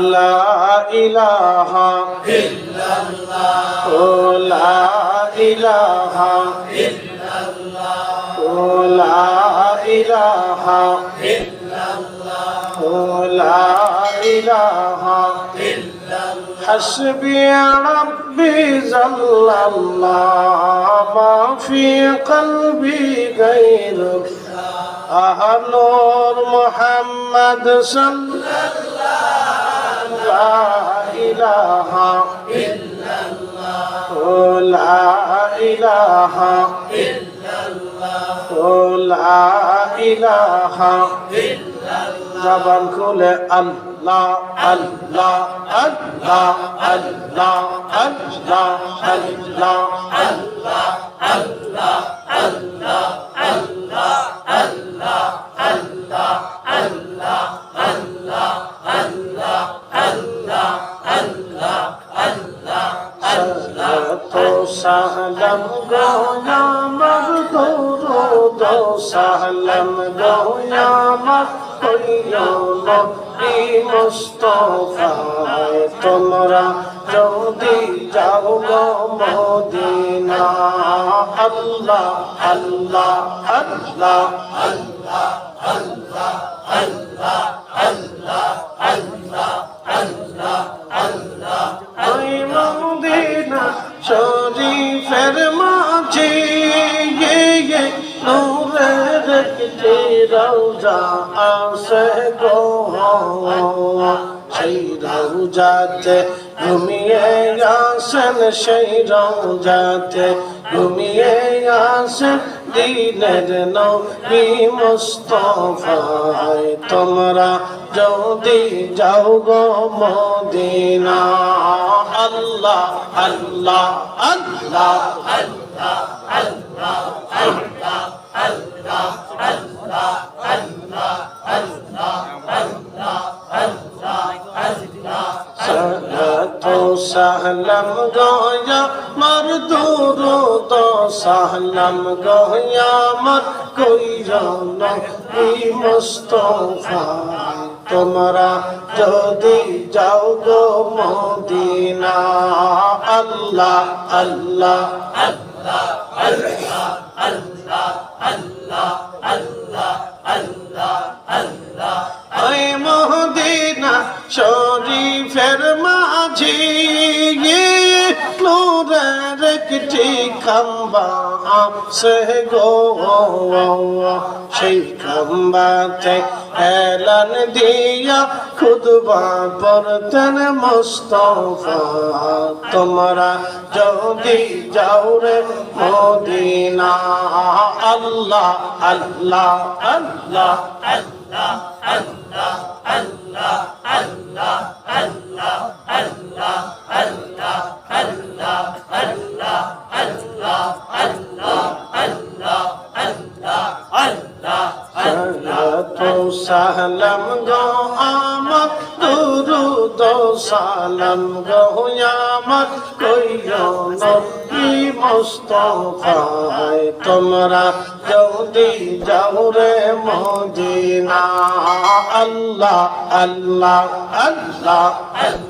لا إله إلا الله. لا إله إلا الله. لا إله إلا الله لا إله إلا الله حسبي ربي جل الله. ما في قلبي غيرك أهل محمد صلى الله إله إلا الله قل لا إله إلا الله قل لا إله إلا الله زبان كل الله الله الله الله الله الله الله الله তো সাহলম গোয়ামর দৌরদ সাহলম গোয়ামর নবী মুস্তফায় তোমরা যদি যাও গো মদিনা আল্লাহ আল্লাহ আল্লাহ আল্লাহ আল্লাহ আল্লাহ আল্লাহ আল্লাহ আল্লাহ আল্লাহ মদিনা ইয়ে নূরের একটি রওজা আছে গো সেই রওজাতে ঘুমিয়ে আসেন সেই রওজাতে ঘুমিয়ে আসেন দিনের নবী মুস্তফায় তোমরা যদি যাও গো মদিনা আল্লাহ আল্লাহ আল্লাহ আল্লাহ আল্লাহ আল্লাহ আল্লাহ আল্লাহ আল্লাহ আল্লাহ আল্লাহ সালাতু সালাম গয়া মার দুরুদ সালাম গয়া মার কইরা নবী মুস্তফা তোমরা যদি যাও গো মদিনা আল্লাহ আল্লাহ আল্লাহ আল্লাহ আল্লাহ আল্লাহ আল্লাহ আল্লাহ শরীফের মাঝে খাম্বা আছে গো। সেই খাম্বাতে এলান দিয়া খুদবা পড়তেন মুস্তফা। তোমরা যদি যাও রে মদিনা, আল্লাহ আল্লাহ আল্লাহ আল্লাহ আল্লাহ আল্লাহ আল্লাহ আল্লাহ আল্লাহ। সালাম গো আমার, দুরুদ, সালাম গো আমার। কইও নবী মুস্তফায় তোমরা যদি যাও রে মদিনা। আল্লাহ আল্লাহ আল্লাহ আল্লাহ।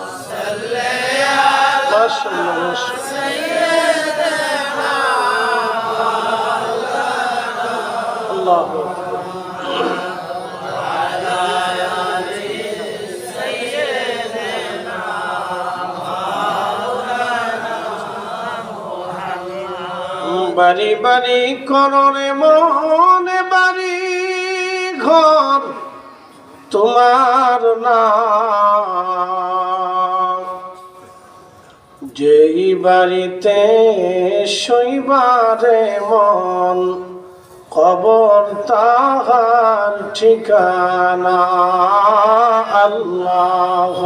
বাড়ি বাড়ি কররে মনে বাড়ি ঘর তোমার না বাড়িতে শৈবারে মন কবর তাহার ঠিকানা আল্লাহ